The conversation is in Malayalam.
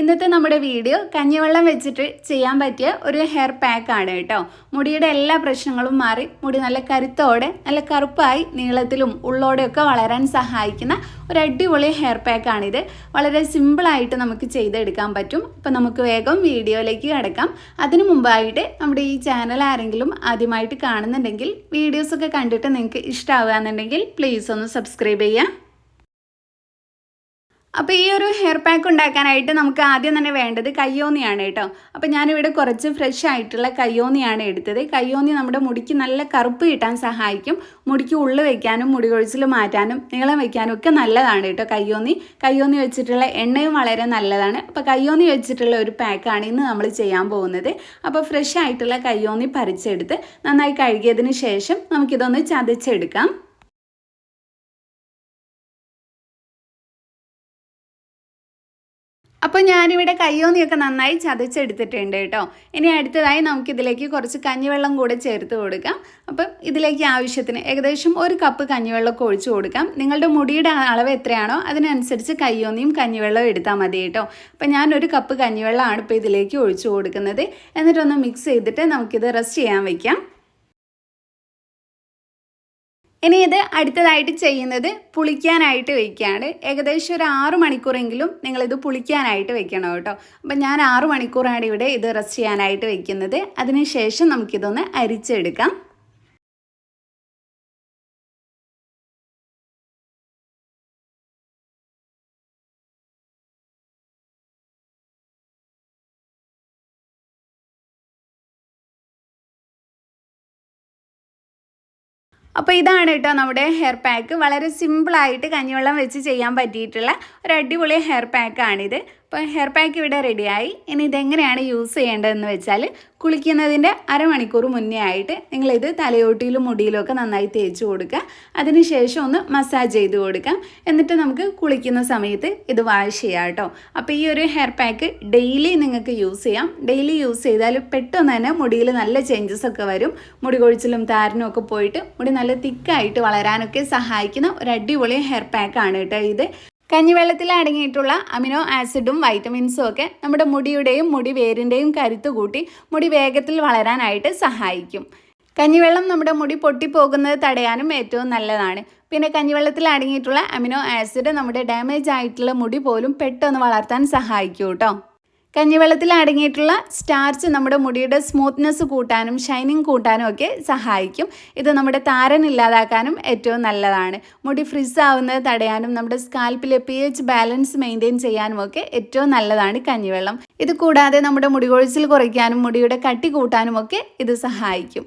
ഇന്നത്തെ നമ്മുടെ വീഡിയോ കഞ്ഞിവെള്ളം വെച്ചിട്ട് ചെയ്യാൻ പറ്റിയ ഒരു ഹെയർ പാക്ക് ആണ് കേട്ടോ. മുടിയുടെ എല്ലാ പ്രശ്നങ്ങളും മാറി മുടി നല്ല കരുത്തോടെ നല്ല കറുപ്പായി നീളത്തിലും ഉള്ളോടെയൊക്കെ വളരാൻ സഹായിക്കുന്ന ഒരു അടിപൊളി ഹെയർ പാക്കാണിത് വളരെ സിമ്പിളായിട്ട് നമുക്ക് ചെയ്തെടുക്കാൻ പറ്റും. അപ്പോൾ നമുക്ക് വേഗം വീഡിയോയിലേക്ക് കിടക്കാം. അതിനു മുമ്പായിട്ട് നമ്മുടെ ഈ ചാനൽ ആരെങ്കിലും ആദ്യമായിട്ട് കാണുന്നുണ്ടെങ്കിൽ വീഡിയോസൊക്കെ കണ്ടിട്ട് നിങ്ങൾക്ക് ഇഷ്ടമാവുകയെന്നുണ്ടെങ്കിൽ പ്ലീസ് ഒന്ന് സബ്സ്ക്രൈബ് ചെയ്യാം അപ്പോൾ ഈ ഒരു ഹെയർ പാക്ക് ഉണ്ടാക്കാനായിട്ട് നമുക്ക് ആദ്യം തന്നെ വേണ്ടത് കയ്യോന്നിയാണ് കേട്ടോ. അപ്പോൾ ഞാനിവിടെ കുറച്ച് ഫ്രഷ് ആയിട്ടുള്ള കയ്യോന്നിയാണ് എടുത്തത്. കയ്യോന്നി നമ്മുടെ മുടിക്ക് നല്ല കറുപ്പ് കിട്ടാൻ സഹായിക്കും. മുടിക്ക് ഉള്ളു വെക്കാനും മുടി കൊഴിച്ചിൽ മാറ്റാനും നീളം വെക്കാനും ഒക്കെ നല്ലതാണ് കേട്ടോ കയ്യോന്നി. കയ്യോന്നി വെച്ചിട്ടുള്ള എണ്ണയും വളരെ നല്ലതാണ്. അപ്പോൾ കയ്യോന്നി വെച്ചിട്ടുള്ള ഒരു പാക്കാണ് ഇന്ന് നമ്മൾ ചെയ്യാൻ പോകുന്നത്. അപ്പോൾ ഫ്രഷ് ആയിട്ടുള്ള കയ്യോന്നി പറിച്ചെടുത്ത് നന്നായി കഴുകിയതിന് ശേഷം നമുക്കിതൊന്ന് ചതച്ചെടുക്കാം. അപ്പോൾ ഞാനിവിടെ കയ്യോന്നിയൊക്കെ നന്നായി ചതച്ചെടുത്തിട്ടുണ്ട് കേട്ടോ. ഇനി അടുത്തതായി നമുക്കിതിലേക്ക് കുറച്ച് കഞ്ഞിവെള്ളം കൂടെ ചേർത്ത് കൊടുക്കാം. അപ്പം ഇതിലേക്ക് ആവശ്യത്തിന് ഏകദേശം ഒരു കപ്പ് കഞ്ഞിവെള്ളമൊക്കെ ഒഴിച്ചു കൊടുക്കാം. നിങ്ങളുടെ മുടിയുടെ അളവ് എത്രയാണോ അതിനനുസരിച്ച് കയ്യോന്നിയും കഞ്ഞിവെള്ളവും എടുത്താൽ മതി കേട്ടോ. അപ്പം ഞാനൊരു കപ്പ് കഞ്ഞിവെള്ളമാണ് ഇപ്പോൾ ഇതിലേക്ക് ഒഴിച്ചു കൊടുക്കുന്നത്. എന്നിട്ടൊന്ന് മിക്സ് ചെയ്തിട്ട് നമുക്കിത് റെസ്റ്റ് ചെയ്യാൻ വയ്ക്കാം ഇനി ഇത് അടുത്തതായിട്ട് ചെയ്യുന്നത് പുളിക്കാനായിട്ട് വെക്കുകയാണ്. ഏകദേശം ഒരു ആറു മണിക്കൂറെങ്കിലും നിങ്ങളിത് പുളിക്കാനായിട്ട് വെക്കണം കേട്ടോ. അപ്പം ഞാൻ ആറു മണിക്കൂറാണ് ഇവിടെ ഇത് റെസ്റ്റ് ചെയ്യാനായിട്ട് വെക്കുന്നത്. അതിനുശേഷം നമുക്കിതൊന്ന് അരിച്ചെടുക്കാം. അപ്പോൾ ഇതാണ് കേട്ടോ നമ്മുടെ ഹെയർ പാക്ക് വളരെ സിമ്പിളായിട്ട് കഞ്ഞിവെള്ളം വെച്ച് ചെയ്യാൻ പറ്റിയിട്ടുള്ള ഒരു അടിപൊളി ഹെയർ പാക്കാണിത് അപ്പോൾ ഹെയർ പാക്ക് ഇവിടെ റെഡിയായി ഇനി ഇതെങ്ങനെയാണ് യൂസ് ചെയ്യേണ്ടതെന്ന് വെച്ചാൽ കുളിക്കുന്നതിന്റെ അരമണിക്കൂർ മുന്നേ ആയിട്ട് നിങ്ങളിത് തലയോട്ടിയിലും മുടിയിലും ഒക്കെ നന്നായി തേച്ച് കൊടുക്കുക. അതിനുശേഷം ഒന്ന് മസാജ് ചെയ്ത് കൊടുക്കാം എന്നിട്ട് നമുക്ക് കുളിക്കുന്ന സമയത്ത് ഇത് വാഷ് ചെയ്യാം കേട്ടോ. അപ്പോൾ ഈ ഒരു ഹെയർ പാക്ക് ഡെയിലി നിങ്ങൾക്ക് യൂസ് ചെയ്യാം. ഡെയിലി യൂസ് ചെയ്താൽ പെട്ടെന്ന് തന്നെ മുടിയിൽ നല്ല ചേഞ്ചസ് ഒക്കെ വരും. മുടി കൊഴിച്ചിലും താരനും ഒക്കെ പോയിട്ട് മുടി നല്ല തിക്കായിട്ട് വളരാനൊക്കെ സഹായിക്കുന്ന ഒരു അടിപൊളി ഹെയർ പാക്കാണ് കേട്ടോ ഇത്. കഞ്ഞിവെള്ളത്തിൽ അടങ്ങിയിട്ടുള്ള അമിനോ ആസിഡും വൈറ്റമിൻസും ഒക്കെ നമ്മുടെ മുടിയുടെയും മുടി വേരിന്റെയും കരുത്ത് കൂട്ടി മുടി വേഗത്തിൽ വളരാനായിട്ട് സഹായിക്കും. കഞ്ഞിവെള്ളം നമ്മുടെ മുടി പൊട്ടിപ്പോകുന്നത് തടയാനും ഏറ്റവും നല്ലതാണ്. പിന്നെ കഞ്ഞിവെള്ളത്തിൽ അടങ്ങിയിട്ടുള്ള അമിനോ ആസിഡ് നമ്മുടെ ഡാമേജ് ആയിട്ടുള്ള മുടി പോലും പെട്ടെന്ന് വളർത്താൻ സഹായിക്കും കേട്ടോ. കഞ്ഞിവെള്ളത്തിൽ അടങ്ങിയിട്ടുള്ള സ്റ്റാർച്ച് നമ്മുടെ മുടിയുടെ സ്മൂത്ത്നെസ് കൂട്ടാനും ഷൈനിങ് കൂട്ടാനും ഒക്കെ സഹായിക്കും. ഇത് നമ്മുടെ താരൻ ഇല്ലാതാക്കാനും ഏറ്റവും നല്ലതാണ്. മുടി ഫ്രിസ് ആവുന്നത് തടയാനും നമ്മുടെ സ്കാൽപ്പിലെ പി എച്ച് ബാലൻസ് മെയിന്റെയിൻ ചെയ്യാനും ഒക്കെ ഏറ്റവും നല്ലതാണ് കഞ്ഞിവെള്ളം. ഇത് കൂടാതെ നമ്മുടെ മുടി കൊഴിച്ചിൽ കുറയ്ക്കാനും മുടിയുടെ കട്ടി കൂട്ടാനും ഒക്കെ ഇത് സഹായിക്കും.